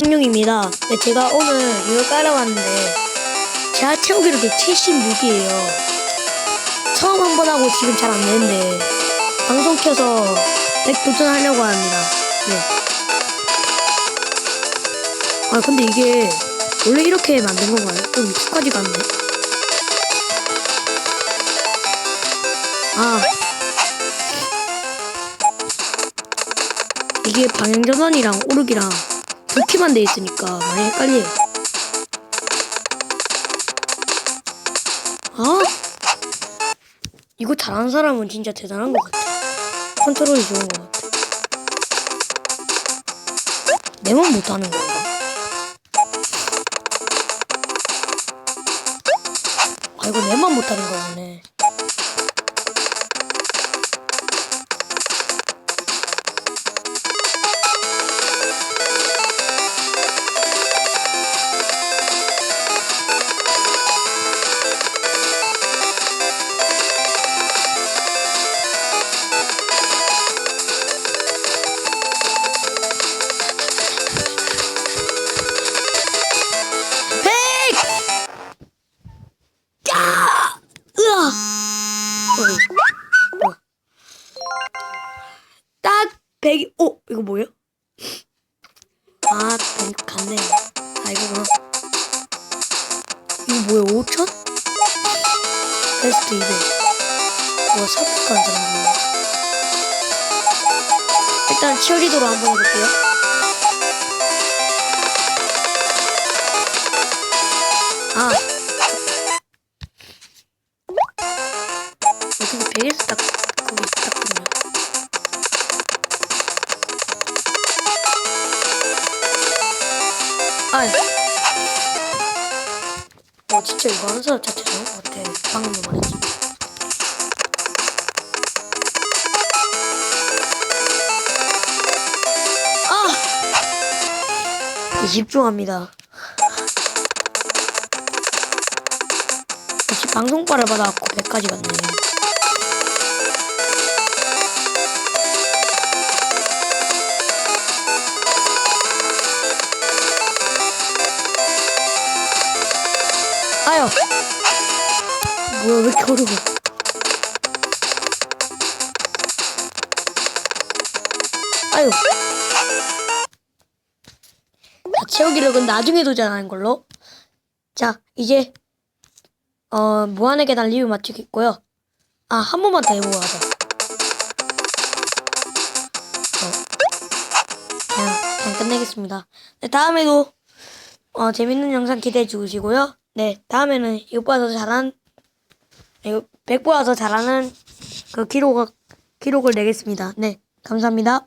16입니다. 네, 제가 오늘 이걸 깔아왔는데 제가 채우기로도 76이에요. 처음 한 번 하고 지금 잘 안 되는데 방송 켜서 100 도전하려고 합니다. 네. 아 근데 이게 원래 이렇게 만든 건가요? 좀 익숙하지가 않네. 아 이게 방향전환이랑 오르기랑 두 키만 돼 있으니까 많이 헷갈려요. 아 이거 잘하는 사람은 진짜 대단한 것 같아. 컨트롤이 좋은 것 같아. 내만 못하는 건가? 아 이거 내만 못하는 거네. 딱 100, 어, 이거 뭐예요? 아, 100 갔네. 아, 이거구나. 이거 뭐야, 5천? 베스트 200. 뭐, 사복한 사람이네. 일단 치어리더로 한번 해볼게요. 아. 아유. 어, 진짜 이거 하는 사람 자체는 어때? 방금 말했지. 아! 집중합니다. 역시 방송과를 받아갖고 100까지 갔네. 아유. 뭐야, 왜 이렇게 어려워. 아유. 자, 채우기력은 나중에 도전하는 걸로. 자, 이제 어, 무한의 계단 리뷰 마치겠고요. 아, 한 번만 더 해보고 하자. 어, 그냥, 그냥 끝내겠습니다. 네, 다음에도, 어, 재밌는 영상 기대해 주시고요. 네, 다음에는 이것보다 더 잘한, 이거 100보다 더 잘하는 그 기록, 기록을 내겠습니다. 네, 감사합니다.